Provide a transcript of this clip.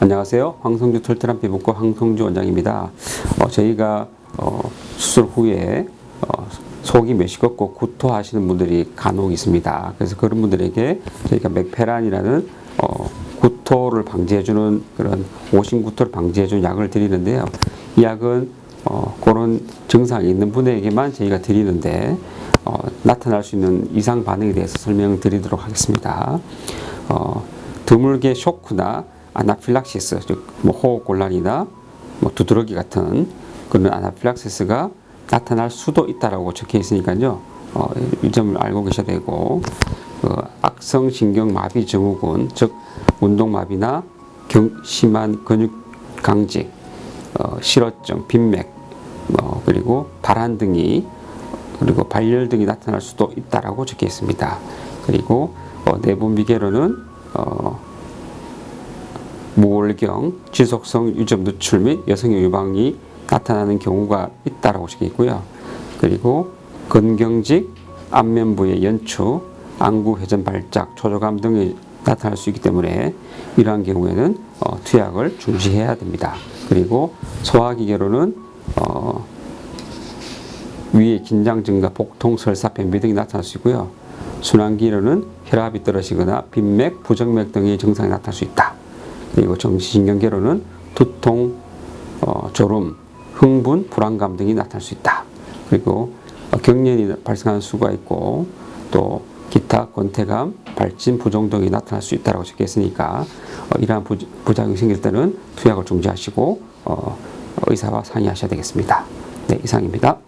안녕하세요. 황성주 털트란 피부과 황성주 원장입니다. 어, 저희가 어, 수술 후에 어, 속이 메시껍고 구토하시는 분들이 간혹 있습니다. 그래서 그런 분들에게 저희가 맥페란이라는 어, 구토를 방지해주는 그런 오심 구토를 방지해주는 약을 드리는데요. 이 약은 어, 그런 증상이 있는 분에게만 저희가 드리는데 어, 나타날 수 있는 이상 반응에 대해서 설명드리도록 하겠습니다. 어, 드물게 쇼크나 아나필락시스, 즉 뭐 호흡곤란이나 뭐 두드러기 같은 그런 아나필락시스가 나타날 수도 있다라고 적혀 있으니까요. 어, 이 점을 알고 계셔야 되고 그 악성 신경 마비 증후군, 즉 운동 마비나 경, 심한 근육 강직, 어, 실어증, 빈맥, 어, 그리고 발한 등이 그리고 발열 등이 나타날 수도 있다라고 적혀 있습니다. 그리고 어, 내부 미개로는 어, 무월경, 지속성 유점 누출 및 여성의 유방이 나타나는 경우가 있다라고 적혀 있고요. 그리고 건경직, 안면 부의 연추, 안구 회전 발작, 초조감 등이 나타날 수 있기 때문에 이러한 경우에는 어, 투약을 중지해야 됩니다. 그리고 소화기계로는 어, 위에 긴장 증가, 복통, 설사, 변비 등이 나타날 수 있고요. 순환기로는 혈압이 떨어지거나 빈맥, 부정맥 등의 증상이 나타날 수 있다. 그리고 정신신경계로는 두통, 어, 졸음, 흥분, 불안감 등이 나타날 수 있다. 그리고 어, 경련이 발생하는 수가 있고 또 기타 권태감, 발진, 부종 등이 나타날 수 있다고 적혀 있으니까 어, 이러한 부, 부작용이 생길 때는 투약을 중지하시고 어, 의사와 상의하셔야 되겠습니다. 네, 이상입니다.